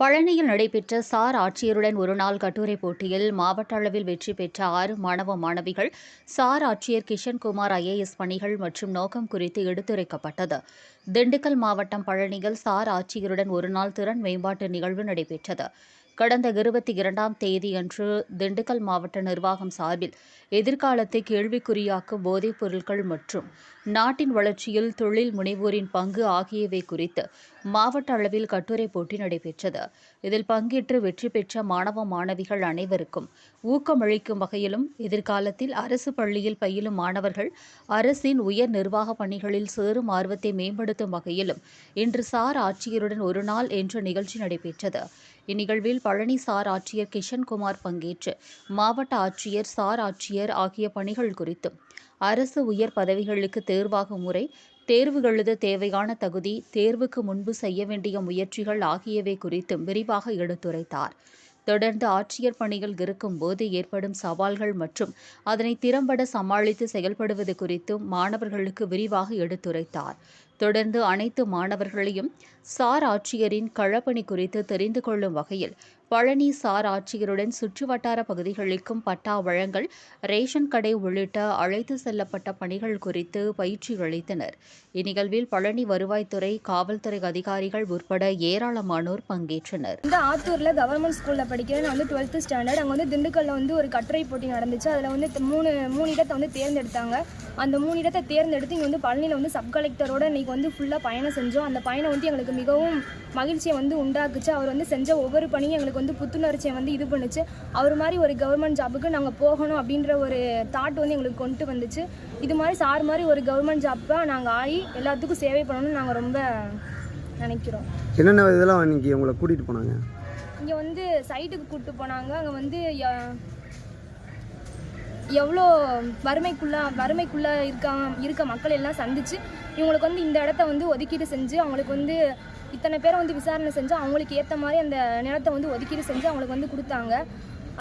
பழனியில் நடைபெற்ற சார் ஆட்சியருடன் ஒருநாள் கட்டுரை போட்டியில் மாவட்ட அளவில் வெற்றி பெற்ற ஆறு மாணவ மாணவிகள் சார் ஆட்சியர் கிஷன்குமார் ஐஏஎஸ் பணிகள் மற்றும் நோக்கம் குறித்து எடுத்துரைக்கப்பட்டது. திண்டுக்கல் மாவட்டம் பழனியில் சார் ஆட்சியருடன் ஒருநாள் திறன் மேம்பாட்டு நிகழ்வு நடைபெற்றது. கடந்த இருபத்தி இரண்டாம் தேதியன்று திண்டுக்கல் மாவட்ட நிர்வாகம் சார்பில் எதிர்காலத்தை கேள்விக்குறியாக்கும் போதைப் பொருட்கள் மற்றும் நாட்டின் வளர்ச்சியில் தொழில் முனைவோரின் பங்கு ஆகியவை குறித்து மாவட்ட அளவில் கட்டுரை போட்டி நடைபெற்றது. இதில் பங்கேற்று வெற்றி பெற்ற மாணவ மாணவிகள் அனைவருக்கும் ஊக்கமளிக்கும் வகையிலும் எதிர்காலத்தில் அரசு பள்ளியில் பயிலும் மாணவர்கள் அரசின் உயர் நிர்வாக பணிகளில் சேரும் ஆர்வத்தை மேம்படுத்தும் வகையிலும் இன்று சார் ஆட்சியருடன் ஒரு நாள் என்ற நிகழ்ச்சி நடைபெற்றது. இந்நிகழ்வில் பழனி சார் ஆட்சியர் கிஷன்குமார் பங்கேற்று மாவட்ட ஆட்சியர் சார் ஆட்சியர் ஆகிய பணிகள் குறித்தும் அரசு உயர் பதவிகளுக்கு தேர்வாகும் முறை தேர்வு எழுத தேவையான தகுதி தேர்வுக்கு முன்பு செய்ய வேண்டிய முயற்சிகள் ஆகியவை குறித்தும் விரிவாக எடுத்துரைத்தார். தொடர்ந்து ஆட்சியர் பணியில் இருக்கும்போது ஏற்படும் சவால்கள் மற்றும் அதனை திறம்பட சமாளித்து செயல்படுவது குறித்தும் மாணவர்களுக்கு விரிவாக எடுத்துரைத்தார். தொடர்ந்து அனைத்து மாணவர்களையும் சார் ஆட்சியரின் களப்பணி குறித்து தெரிந்து கொள்ளும் வகையில் பழனி சார் ஆட்சியருடன் சுற்றுவட்டார பகுதிகளுக்கும் பட்டா வழங்கல் ரேஷன் கடை உள்ளிட்ட அழைத்து செல்லப்பட்ட பணிகள் குறித்து பயிற்சி அளித்தனர். இந்நிகழ்வில் பழனி வருவாய்த்துறை காவல்துறை அதிகாரிகள் உட்பட ஏராளமானோர் பங்கேற்றனர். இந்த ஆத்தூரில் கவர்மெண்ட் ஸ்கூலில் படிக்கிற நான் வந்து டுவெல்த்து ஸ்டாண்டர்ட் அங்கே வந்து திண்டுக்கல்லில் வந்து ஒரு கட்டுரை போட்டி நடந்துச்சு. அதில் வந்து மூணு மூணு இடத்தை வந்து தேர்ந்தெடுத்தாங்க. அந்த மூணு இடத்தை தேர்ந்தெடுத்து இங்கே வந்து பழனியில் வந்து சப் கலெக்டரோட இன்றைக்கி வந்து ஃபுல்லாக பயணம் செஞ்சோம். அந்த பயணம் வந்து எங்களுக்கு மிகவும் மகிழ்ச்சியை வந்து உண்டாக்குச்சு. அவர் வந்து செஞ்ச ஒவ்வொரு பணியும் எங்களுக்கு வந்து புத்துணர்ச்சியை வந்து இது பண்ணுச்சு. அவர் மாதிரி ஒரு கவர்மெண்ட் ஜாபுக்கு நாங்கள் போகணும் அப்படின்ற ஒரு தாட் வந்து எங்களுக்கு கொண்டு வந்துச்சு. இது மாதிரி சார் மாதிரி ஒரு கவர்மெண்ட் ஜாப்பாக நாங்கள் ஆகி எல்லாத்துக்கும் சேவை பண்ணணும்னு நாங்கள் ரொம்ப நினைக்கிறோம். என்னென்ன இதெல்லாம் இன்னைக்கு உங்களை கூட்டிகிட்டு போனாங்க? இங்கே வந்து சைட்டுக்கு கூப்பிட்டு போனாங்க. அங்கே வந்து எவ்வளோ வறுமைக்குள்ளே வறுமைக்குள்ளே இருக்காங்க இருக்க மக்கள் எல்லாம் சந்திச்சு இவங்களுக்கு வந்து இந்த இடத்த வந்து ஒதுக்கீடு செஞ்சு அவங்களுக்கு வந்து இத்தனை பேரை வந்து விசாரணை செஞ்சு அவங்களுக்கு ஏற்ற மாதிரி அந்த நிலத்தை வந்து ஒதுக்கீடு செஞ்சு அவங்களுக்கு வந்து கொடுத்தாங்க.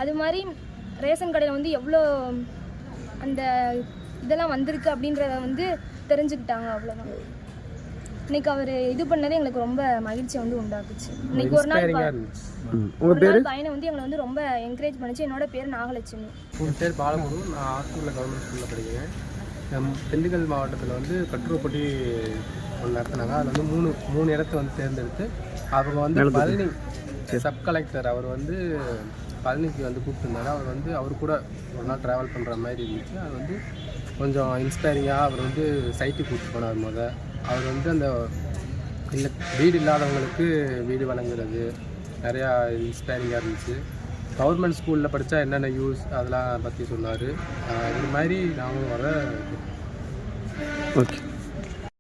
அது மாதிரி ரேஷன் கடையில் வந்து எவ்வளோ அந்த இதெல்லாம் வந்திருக்கு அப்படின்றத வந்து தெரிஞ்சுக்கிட்டாங்க அவ்வளோதான் இன்னைக்கு அவர் இது பண்ணதே எங்களுக்கு ரொம்ப மகிழ்ச்சியை வந்து உண்டாக்குச்சு. இன்னைக்கு ஒரு நாள் ஒரு நாள் பையனை வந்து எங்களை வந்து ரொம்ப என்கரேஜ் பண்ணுச்சு. என்னோட பேர் நாகலட்சுமி. என் பேர் பாலமுரு நான் ஆத்தூரில் கவர்மெண்ட் ஸ்கூலில் படிக்கிறேன். திண்டுக்கல் மாவட்டத்தில் வந்து கட்டுரை போட்டி ஒன்று நடத்தினாங்க. அதில் வந்து மூணு மூணு இடத்த வந்து தேர்ந்தெடுத்து அவங்க வந்து பழனி சப் கலெக்டர் அவர் வந்து பழனிக்கு வந்து கூப்பிட்டுருந்தாரு. அவர் வந்து அவர் கூட ஒரு நாள் ட்ராவல் பண்ணுற மாதிரி இருந்துச்சு. அது வந்து கொஞ்சம் இன்ஸ்பைரிங்காக அவர் வந்து சைட்டுக்கு கூப்பிட்டு போனார் முத. அவர் வந்து அந்த இல்லை வீடு இல்லாதவங்களுக்கு வீடு வழங்குறது நிறையா இன்ஸ்பைரிங்காக இருந்துச்சு. கவர்மெண்ட் ஸ்கூலில் படித்தா என்னென்ன யூஸ் அதெல்லாம் பற்றி சொன்னார். இது மாதிரி நாங்களும் வர ஓகே